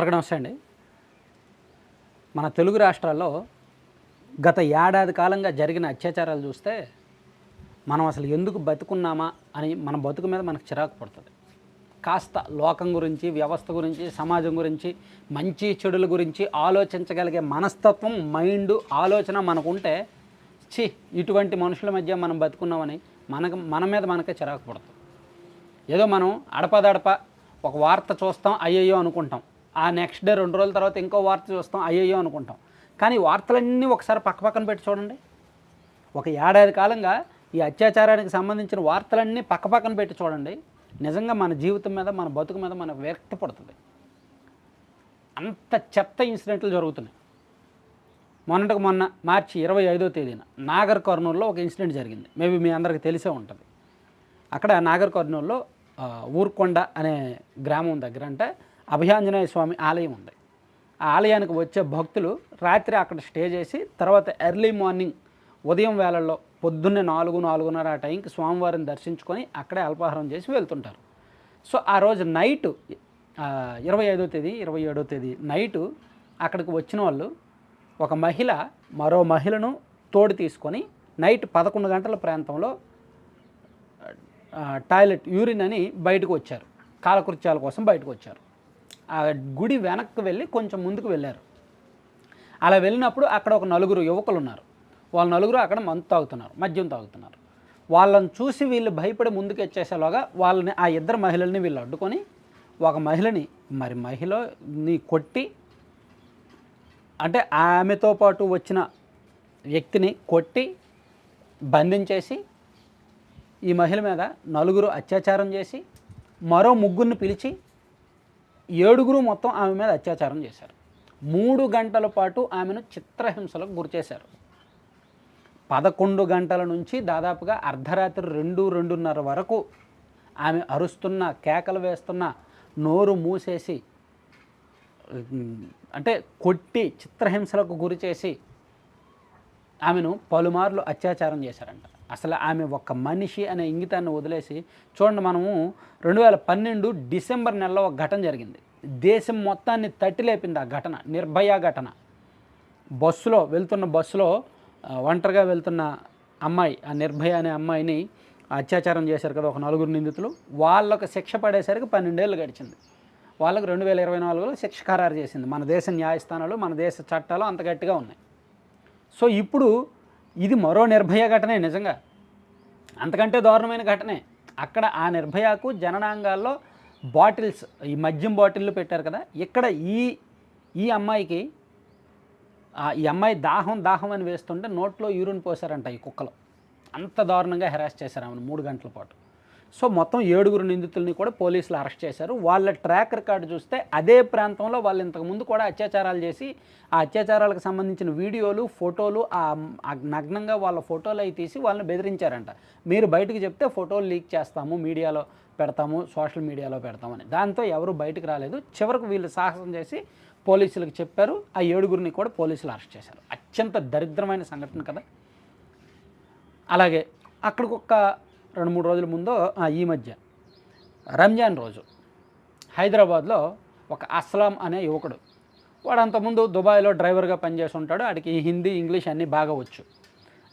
అందరికీ నమస్తే అండి. మన తెలుగు రాష్ట్రాల్లో గత ఏడాది కాలంగా జరిగిన అత్యాచారాలు చూస్తే మనం అసలు ఎందుకు బతుకున్నామా అని మన బతుకు మీద మనకు చిరాకు పడుతుంది. కాస్త లోకం గురించి వ్యవస్థ గురించి సమాజం గురించి మంచి చెడుల గురించి ఆలోచించగలిగే మనస్తత్వం మైండ్ ఆలోచన మనకుంటే ఛీ ఇటువంటి మనుషుల మధ్య మనం బతుకున్నామని మనకు మన మీద మనకే చిరాకు పడుతుంది. ఏదో మనం అడపదడప ఒక వార్త చూస్తాం అయ్యయ్యో అనుకుంటాం. ఆ నెక్స్ట్ డే రెండు రోజుల తర్వాత ఇంకో వార్త చూస్తాం అయ్యయ్యో అనుకుంటాం. కానీ వార్తలన్నీ ఒకసారి పక్క పక్కన పెట్టి చూడండి. ఒక ఏడాది కాలంగా ఈ అత్యాచారానికి సంబంధించిన వార్తలన్నీ పక్క పక్కన పెట్టి చూడండి. నిజంగా మన జీవితం మీద మన బతుకు మీద మనకు విరక్తి పడుతుంది. అంత చెత్త ఇన్సిడెంట్లు జరుగుతున్నాయి. మొన్నటికి మొన్న మార్చి ఇరవై ఐదో తేదీన నాగర్ కర్నూలులో ఒక ఇన్సిడెంట్ జరిగింది. మేబీ మీ అందరికీ తెలిసే ఉంటుంది. అక్కడ నాగర్ కర్నూలులో ఊర్కొండ అనే గ్రామం దగ్గర అంటే అభయాంజనేయ స్వామి ఆలయం ఉంది. ఆ ఆలయానికి వచ్చే భక్తులు రాత్రి అక్కడ స్టే చేసి తర్వాత ఎర్లీ మార్నింగ్ ఉదయం వేళల్లో పొద్దున్నే నాలుగు నాలుగున్నర ఆ టైంకి స్వామివారిని దర్శించుకొని అక్కడే అల్పాహారం చేసి వెళ్తుంటారు. సో ఆ రోజు నైట్ ఇరవై ఐదో తేదీ ఇరవై ఏడో తేదీ నైటు అక్కడికి వచ్చిన వాళ్ళు ఒక మహిళ మరో మహిళను తోడు తీసుకొని నైట్ పదకొండు గంటల ప్రాంతంలో టాయిలెట్ యూరిన్ అని బయటకు వచ్చారు. కాలకృత్యాల కోసం బయటకు వచ్చారు. ఆ గుడి వెనక్కి వెళ్ళి కొంచెం ముందుకు వెళ్ళారు. అలా వెళ్ళినప్పుడు అక్కడ ఒక నలుగురు యువకులు ఉన్నారు. వాళ్ళ నలుగురు అక్కడ మందు తాగుతున్నారు మద్యం తాగుతున్నారు. వాళ్ళని చూసి వీళ్ళు భయపడి ముందుకు వచ్చేసేలాగా వాళ్ళని ఆ ఇద్దరు మహిళల్ని వీళ్ళు అడ్డుకొని ఒక మహిళని మరి మహిళని కొట్టి అంటే ఆమెతో పాటు వచ్చిన వ్యక్తిని కొట్టి బంధించేసి ఈ మహిళ మీద నలుగురు అత్యాచారం చేసి మరో ముగ్గురిని పిలిచి ఏడుగురు మొత్తం ఆమె మీద అత్యాచారం చేశారు. మూడు గంటల పాటు ఆమెను చిత్రహింసలకు గురిచేశారు పదకొండు గంటల నుంచి దాదాపుగా అర్ధరాత్రి రెండు రెండున్నర వరకు ఆమె అరుస్తున్న కేకలు వేస్తున్న నోరు మూసేసి అంటే కొట్టి చిత్రహింసలకు గురి చేసి ఆమెను పలుమార్లు అత్యాచారం చేశారంట. అసలు ఆమె ఒక మనిషి అనే ఇంగితాన్ని వదిలేసి చూడండి మనము రెండు వేల పన్నెండు డిసెంబర్ నెలలో ఒక ఘటన జరిగింది. దేశం మొత్తాన్ని తట్టిలేపింది ఆ ఘటన నిర్భయ ఘటన. బస్సులో వెళ్తున్న బస్సులో ఒంటరిగా వెళ్తున్న అమ్మాయి ఆ నిర్భయ అనే అమ్మాయిని అత్యాచారం చేశారు కదా ఒక నలుగురు నిందితులు. వాళ్ళకు శిక్ష పడేసరికి పన్నెండేళ్ళు గడిచింది. వాళ్ళకు రెండు వేల ఇరవై నాలుగులో శిక్ష ఖరారు చేసింది. మన దేశ న్యాయస్థానాలు మన దేశ చట్టాలు అంత గట్టిగా ఉన్నాయి. సో ఇప్పుడు ఇది మరో నిర్భయ ఘటనే నిజంగా. అంతకంటే దారుణమైన ఘటనే. అక్కడ ఆ నిర్భయకు జననాంగాల్లో బాటిల్స్ ఈ మద్యం బాటిల్లు పెట్టారు కదా. ఇక్కడ ఈ ఈ అమ్మాయికి ఈ అమ్మాయి దాహం దాహం అని వేస్తుంటే నోట్లో యూరిన్ పోసారంట ఈ కుక్కలు. అంత దారుణంగా హెరాస్ చేశారు ఆమెను మూడు గంటల పాటు. సో మొత్తం ఏడుగురు నిందితుల్ని కూడా పోలీసులు అరెస్ట్ చేశారు. వాళ్ళ ట్రాక్ రికార్డు చూస్తే అదే ప్రాంతంలో వాళ్ళు ఇంతకుముందు కూడా అత్యాచారాలు చేసి ఆ అత్యాచారాలకు సంబంధించిన వీడియోలు ఫోటోలు ఆ నగ్నంగా వాళ్ళ ఫోటోలు అవి తీసి వాళ్ళని బెదిరించారంట. మీరు బయటకు చెప్తే ఫోటోలు లీక్ చేస్తాము మీడియాలో పెడతాము సోషల్ మీడియాలో పెడతామని. దాంతో ఎవరు బయటకు రాలేదు. చివరకు వీళ్ళు సాహసం చేసి పోలీసులకు చెప్పారు. ఆ ఏడుగురిని కూడా పోలీసులు అరెస్ట్ చేశారు. అత్యంత దరిద్రమైన సంఘటన కదా. అలాగే అక్కడికి ఒక రెండు మూడు రోజుల ముందు ఈ మధ్య. రంజాన్ రోజు. హైదరాబాద్లో ఒక అస్లాం అనే యువకుడు. వాడు అంతకుముందు దుబాయ్లో డ్రైవర్గా పనిచేసి ఉంటాడు. ఆడికి హిందీ ఇంగ్లీష్ అన్నీ బాగా వచ్చు.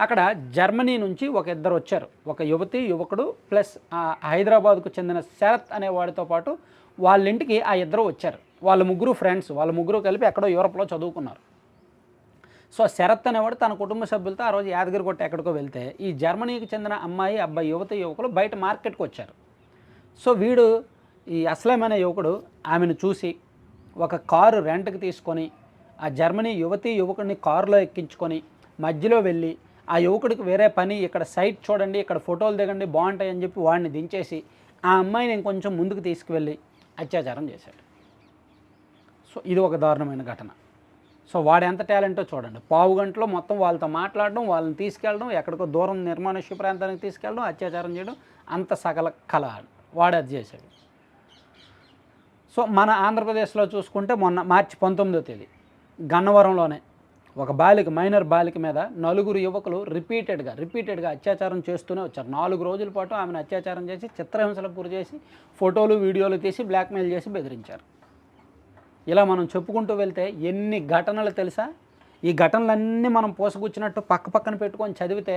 అక్కడ జర్మనీ నుంచి ఒక ఇద్దరు వచ్చారు. ఒక యువతి యువకుడు ప్లస్ హైదరాబాద్కు చెందిన శరత్ అనే వాడితో పాటు వాళ్ళ ఇంటికి ఆ ఇద్దరు వచ్చారు. వాళ్ళ ముగ్గురు ఫ్రెండ్స్. వాళ్ళ ముగ్గురు కలిపి ఎక్కడో యూరోప్లో చదువుకున్నారు. సో శరత్ అనేవాడు తన కుటుంబ సభ్యులతో ఆ రోజు యాదగిరి కొట్ట ఎక్కడికో వెళ్తే ఈ జర్మనీకి చెందిన అమ్మాయి అబ్బాయి యువత యువకులు బయట మార్కెట్కి వచ్చారు. సో వీడు ఈ అస్లం అనే యువకుడు ఆమెను చూసి ఒక కారు రెంట్కి తీసుకొని ఆ జర్మనీ యువతి యువకుడిని కారులో ఎక్కించుకొని మధ్యలో వెళ్ళి ఆ యువకుడికి వేరే పని ఇక్కడ సైట్ చూడండి ఇక్కడ ఫోటోలు దిగండి బాగుంటాయి అని చెప్పి వాడిని దించేసి ఆ అమ్మాయిని ఇంకొంచెం ముందుకు తీసుకువెళ్ళి అత్యాచారం చేశాడు. సో ఇది ఒక దారుణమైన ఘటన. సో వాడు ఎంత టాలెంటో చూడండి. పావు గంటలో మొత్తం వాళ్ళతో మాట్లాడడం వాళ్ళని తీసుకెళ్ళడం ఎక్కడికో దూరం నిర్మానుష్య ప్రాంతానికి తీసుకెళ్ళడం అత్యాచారం చేయడం అంత సకల కళ వాడు అది చేశాడు. సో మన ఆంధ్రప్రదేశ్లో చూసుకుంటే మొన్న మార్చి పంతొమ్మిదో తేదీ గన్నవరంలోనే ఒక బాలిక మైనర్ బాలిక మీద నలుగురు యువకులు రిపీటెడ్గా రిపీటెడ్గా అత్యాచారం చేస్తూనే వచ్చారు. నాలుగు రోజుల పాటు ఆమెను అత్యాచారం చేసి చిత్రహింసలకు గురి చేసి ఫోటోలు వీడియోలు తీసి బ్లాక్మెయిల్ చేసి బెదిరించారు. ఇలా మనం చెప్పుకుంటూ వెళ్తే ఎన్ని ఘటనలు తెలుసా? ఈ ఘటనలన్నీ మనం పోసగుచ్చినట్టు పక్క పక్కన పెట్టుకొని చదివితే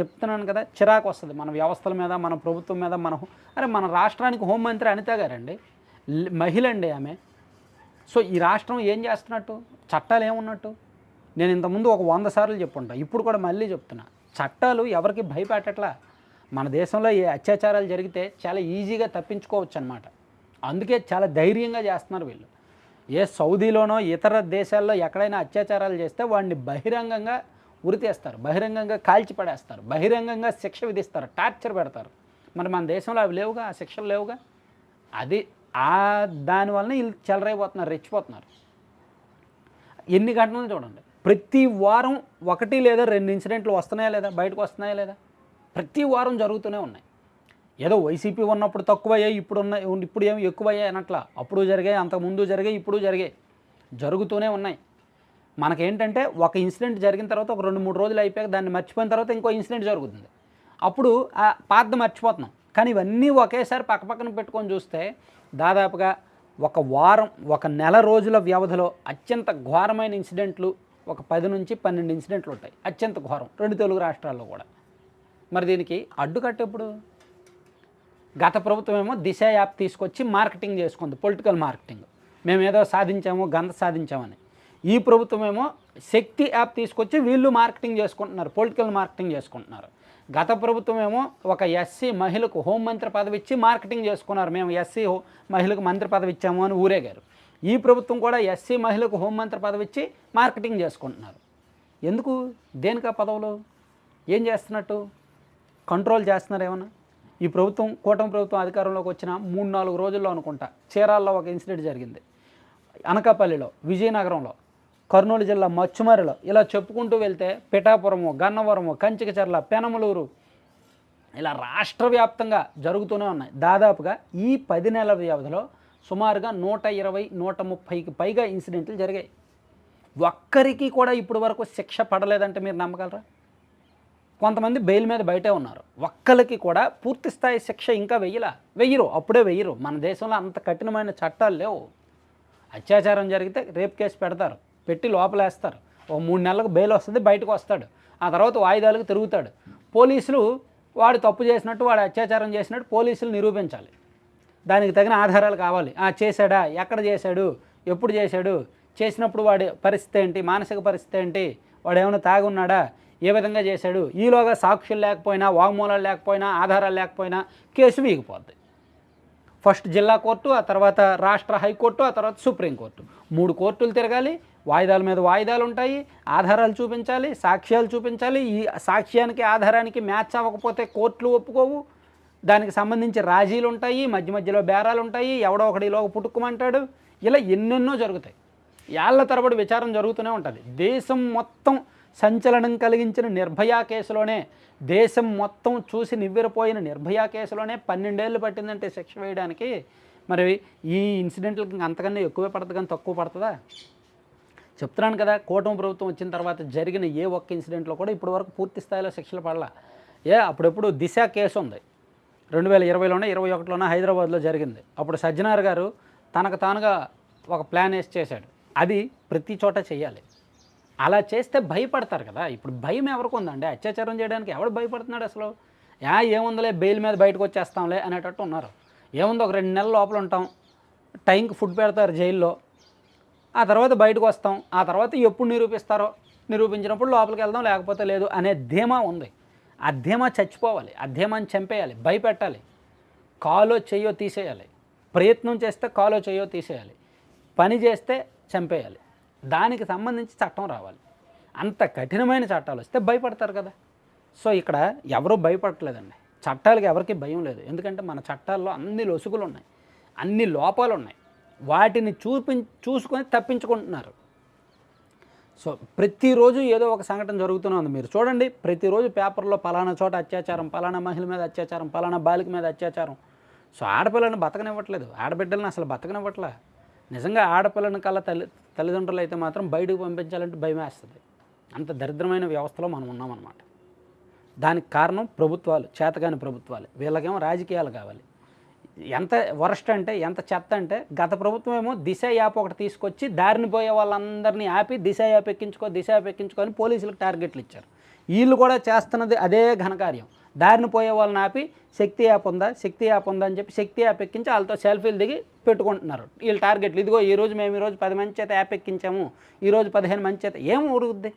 చెప్తున్నాను కదా చిరాకు వస్తుంది. మన వ్యవస్థల మీద మన ప్రభుత్వం మీద మన అరే మన రాష్ట్రానికి హోంమంత్రి అనిత గారండి. మహిళ అండి ఆమె. సో ఈ రాష్ట్రం ఏం చేస్తున్నట్టు? చట్టాలు ఏమున్నట్టు? నేను ఇంతకుముందు ఒక వంద సార్లు చెప్పుంటా ఇప్పుడు కూడా మళ్ళీ చెప్తున్నా. చట్టాలు ఎవరికి భయపెట్టట్లా? మన దేశంలో ఏ అత్యాచారాలు జరిగితే చాలా ఈజీగా తప్పించుకోవచ్చు అనమాట అందుకే చాలా ధైర్యంగా చేస్తున్నారు వీళ్ళు. ఏ సౌదీలోనో ఇతర దేశాల్లో ఎక్కడైనా అత్యాచారాలు చేస్తే వాడిని బహిరంగంగా ఉరితేస్తారు. బహిరంగంగా కాల్చి పడేస్తారు బహిరంగంగా శిక్ష విధిస్తారు. టార్చర్ పెడతారు. మరి మన దేశంలో అవి లేవుగా? ఆ శిక్షలు లేవుగా? అది ఆ దానివలన వీళ్ళు చెలరైపోతున్నారు రెచ్చిపోతున్నారు. ఎన్ని ఘటనలు చూడండి. ప్రతి వారం ఒకటి లేదా రెండు ఇన్సిడెంట్లు వస్తున్నాయా లేదా? బయటకు వస్తున్నాయా లేదా? ప్రతి వారం జరుగుతూనే ఉన్నాయి. ఏదో వైసీపీ ఉన్నప్పుడు తక్కువయ్యాయి ఇప్పుడు ఉన్నాయి ఇప్పుడు ఏమి ఎక్కువయ్యాయి అనట్లా అప్పుడు జరిగాయి అంతకుముందు జరిగాయి ఇప్పుడు జరిగాయి. జరుగుతూనే ఉన్నాయి. మనకేంటంటే ఒక ఇన్సిడెంట్ జరిగిన తర్వాత ఒక రెండు మూడు రోజులు అయిపోయాక దాన్ని మర్చిపోయిన తర్వాత ఇంకో ఇన్సిడెంట్ జరుగుతుంది. అప్పుడు ఆ పాత మర్చిపోతున్నాం. కానీ ఇవన్నీ ఒకేసారి పక్కపక్కన పెట్టుకొని చూస్తే దాదాపుగా ఒక వారం ఒక నెల రోజుల వ్యవధిలో అత్యంత ఘోరమైన ఇన్సిడెంట్లు ఒక పది నుంచి పన్నెండు ఇన్సిడెంట్లు ఉంటాయి. అత్యంత ఘోరం రెండు తెలుగు రాష్ట్రాల్లో కూడా. మరి దీనికి అడ్డుకట్ట ఎప్పుడు గత ప్రభుత్వం ఏమో దిశ యాప్ తీసుకొచ్చి మార్కెటింగ్ చేసుకుంది పొలిటికల్ మార్కెటింగ్. మేము ఏదో సాధించాము గంత సాధించామని. ఈ ప్రభుత్వం ఏమో శక్తి యాప్ తీసుకొచ్చి వీళ్ళు మార్కెటింగ్ చేసుకుంటున్నారు పొలిటికల్ మార్కెటింగ్ చేసుకుంటున్నారు. గత ప్రభుత్వం ఏమో ఒక ఎస్సీ మహిళకు హోంమంత్రి పదవి ఇచ్చి మార్కెటింగ్ చేసుకున్నారు. మేము ఎస్సీ మహిళకు మంత్రి పదవి ఇచ్చాము అని ఊరేగారు. ఈ ప్రభుత్వం కూడా ఎస్సీ మహిళకు హోంమంత్రి పదవి ఇచ్చి మార్కెటింగ్ చేసుకుంటున్నారు. ఎందుకు? దేనికా పదవులు? ఏం చేస్తున్నట్టు? కంట్రోల్ చేస్తున్నారు ఏమన్నా ఈ ప్రభుత్వం కూటమి ప్రభుత్వం అధికారంలోకి వచ్చిన మూడు నాలుగు రోజుల్లో అనుకుంటా చీరాల్లో ఒక ఇన్సిడెంట్ జరిగింది. అనకాపల్లిలో విజయనగరంలో కర్నూలు జిల్లా మచ్చుమరిలో ఇలా చెప్పుకుంటూ వెళ్తే పిఠాపురము గన్నవరము కంచికచర్ల పెనమలూరు ఇలా రాష్ట్ర వ్యాప్తంగా జరుగుతూనే ఉన్నాయి. దాదాపుగా ఈ పది నెలల వ్యవధిలో సుమారుగా నూట ఇరవై నూట ముప్పైకి పైగా ఇన్సిడెంట్లు జరిగాయి. ఒక్కరికి కూడా ఇప్పటి వరకు శిక్ష పడలేదంటే మీరు నమ్మగలరా? కొంతమంది బెయిల్ మీద బయటే ఉన్నారు. ఒక్కరికి కూడా పూర్తి స్థాయి శిక్ష ఇంకా వెయ్యలా? వెయ్యరు. అప్పుడే వెయ్యరు. మన దేశంలో అంత కఠినమైన చట్టాలు లేవు. అత్యాచారం జరిగితే రేప్ కేసు పెడతారు. పెట్టి లోపలేస్తారు. ఓ మూడు నెలలకు బెయిల్ వస్తుంది బయటకు వస్తాడు. ఆ తర్వాత వాయిదాలకు తిరుగుతాడు. పోలీసులు వాడు తప్పు చేసినట్టు వాడు అత్యాచారం చేసినట్టు పోలీసులు నిరూపించాలి. దానికి తగిన ఆధారాలు కావాలి. ఆ చేశాడా? ఎక్కడ చేశాడు? ఎప్పుడు చేశాడు? చేసినప్పుడు వాడి పరిస్థితి ఏంటి? మానసిక పరిస్థితి ఏంటి? వాడు ఏమైనా తాగున్నాడా? ఏ విధంగా చేశాడు? ఈలోగా సాక్షులు లేకపోయినా వాంగ్మూలాలు లేకపోయినా ఆధారాలు లేకపోయినా కేసు వీగిపోద్ది. ఫస్ట్ జిల్లా కోర్టు ఆ తర్వాత రాష్ట్ర హైకోర్టు ఆ తర్వాత సుప్రీంకోర్టు మూడు కోర్టులు తిరగాలి వాయిదాల మీద వాయిదాలు ఉంటాయి ఆధారాలు చూపించాలి సాక్ష్యాలు చూపించాలి. ఈ సాక్ష్యానికి ఆధారానికి మ్యాచ్ అవ్వకపోతే కోర్టులు ఒప్పుకోవు. దానికి సంబంధించి రాజీలు ఉంటాయి మధ్య మధ్యలో బేరాలు ఉంటాయి ఎవడో ఒకడిలోకి పుట్టుకోమంటాడు. ఇలా ఎన్నెన్నో జరుగుతాయి. ఏళ్ళ తరబడి విచారం జరుగుతూనే ఉంటుంది. దేశం మొత్తం సంచలనం కలిగించిన నిర్భయ కేసులోనే దేశం మొత్తం చూసి నివ్వెరపోయిన నిర్భయ కేసులోనే పన్నెండేళ్ళు పట్టిందంటే శిక్ష వేయడానికి. మరి ఈ ఇన్సిడెంట్లకి అంతకన్నా ఎక్కువే పడుతుంది కానీ తక్కువ పడుతుందా? చెప్తున్నాను కదా కూటమి ప్రభుత్వం వచ్చిన తర్వాత జరిగిన ఏ ఒక్క ఇన్సిడెంట్లో కూడా ఇప్పటి వరకు పూర్తి స్థాయిలో శిక్షలు పడలా. ఏ అప్పుడెప్పుడు దిశ కేసు ఉంది. రెండు వేల ఇరవైలోనే ఇరవై ఒకటిలోనే హైదరాబాద్లో జరిగింది. అప్పుడు సజ్జనార్ గారు తనకు తానుగా ఒక ప్లాన్ వేసి చేశాడు. అది ప్రతి చోట చేయాలి. అలా చేస్తే భయపడతారు కదా. ఇప్పుడు భయం ఎవరికి ఉందండి? అత్యాచారం చేయడానికి ఎవడు భయపడుతున్నాడు అసలు? యా ఏముందిలే బెయిల్ మీద బయటకు వచ్చేస్తాంలే అనేటట్టు ఉన్నారు. ఏముంది ఒక రెండు నెలల లోపల ఉంటాం. టైంకి ఫుడ్ పెడతారు జైల్లో. ఆ తర్వాత బయటకు వస్తాం. ఆ తర్వాత ఎప్పుడు నిరూపిస్తారో? నిరూపించినప్పుడు లోపలికి వెళ్దాం లేకపోతే లేదు అనే ధీమా ఉంది. ఆ ధీమా చచ్చిపోవాలి. ఆ ధీమాని చంపేయాలి. భయపెట్టాలి. కాలో చెయ్యో తీసేయాలి. ప్రయత్నం చేస్తే కాలో చెయ్యో తీసేయాలి. పని చేస్తే చంపేయాలి. దానికి సంబంధించి చట్టం రావాలి. అంత కఠినమైన చట్టాలు వస్తే భయపడతారు కదా. సో ఇక్కడ ఎవరూ భయపడట్లేదండి. చట్టాలకు ఎవరికి భయం లేదు. ఎందుకంటే మన చట్టాల్లో అన్ని లొసుగులు ఉన్నాయి. అన్ని లోపాలు ఉన్నాయి. వాటిని చూపి చూసుకొని తప్పించుకుంటున్నారు. సో ప్రతిరోజు ఏదో ఒక సంఘటన జరుగుతూనే ఉంది. మీరు చూడండి ప్రతిరోజు పేపర్లో పలానా చోట అత్యాచారం పలానా మహిళ మీద అత్యాచారం పలానా బాలిక మీద అత్యాచారం. సో ఆడపిల్లని బతకనివ్వట్లేదు. ఆడబిడ్డలను అసలు బతకనివ్వట్లే? నిజంగా ఆడపిల్లని కల్లా తల్లి తల్లిదండ్రులు అయితే మాత్రం బయటకు పంపించాలంటే భయం వేస్తుంది. అంత దరిద్రమైన వ్యవస్థలో మనం ఉన్నామన్నమాట. దానికి కారణం ప్రభుత్వాలు చేతగాని ప్రభుత్వాలు. వీళ్ళకేమో రాజకీయాలు కావాలి. ఎంత వరస్ట్ అంటే ఎంత చెత్త అంటే గత ప్రభుత్వం ఏమో దిశ యాప్ ఒకటి తీసుకొచ్చి దారిని పోయే వాళ్ళందరినీ ఆపి దిశ యాప్ ఎక్కించుకో దిశ యాప్ ఎక్కించుకొని పోలీసులకు టార్గెట్లు ఇచ్చారు. వీళ్ళు కూడా చేస్తున్నది అదే ఘనకార్యం. దారిని పోయే వాళ్ళని ఆపి శక్తి యాప్ ఉందా? శక్తి యాప్ ఉందా అని చెప్పి శక్తి యాప్ ఎక్కించి వాళ్ళతో సెల్ఫీలు దిగి పెట్టుకుంటున్నారు. వీళ్ళు టార్గెట్లు ఇదిగో ఈ రోజు మేము ఈరోజు పది మంది చేత యాప్ ఎక్కించాము. ఈరోజు పదిహేను మంది చేత ఏం ఉరుగుద్ది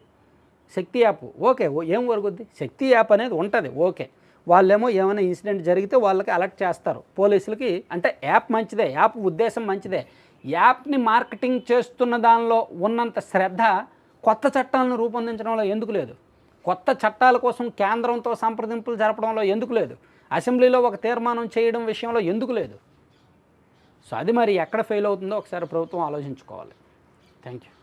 శక్తి యాప్ ఓకే ఓ- ఏం ఉరుగుద్ది శక్తి యాప్ అనేది ఉంటుంది ఓకే. వాళ్ళేమో ఏమైనా ఇన్సిడెంట్ జరిగితే వాళ్ళకి అలర్ట్ చేస్తారు. పోలీసులకి అంటే యాప్ మంచిదే యాప్ ఉద్దేశం మంచిదే. యాప్ని మార్కెటింగ్ చేస్తున్న దానిలో ఉన్నంత శ్రద్ధ కొత్త చట్టాలను రూపొందించడంలో ఎందుకు లేదు? కొత్త చట్టాల కోసం కేంద్రంతో సంప్రదింపులు జరపడంలో ఎందుకు లేదు? అసెంబ్లీలో ఒక తీర్మానం చేయడం విషయంలో ఎందుకు లేదు? సో అది మరి ఎక్కడ ఫెయిల్ అవుతుందో ఒకసారి ప్రభుత్వం ఆలోచించుకోవాలి. Thank you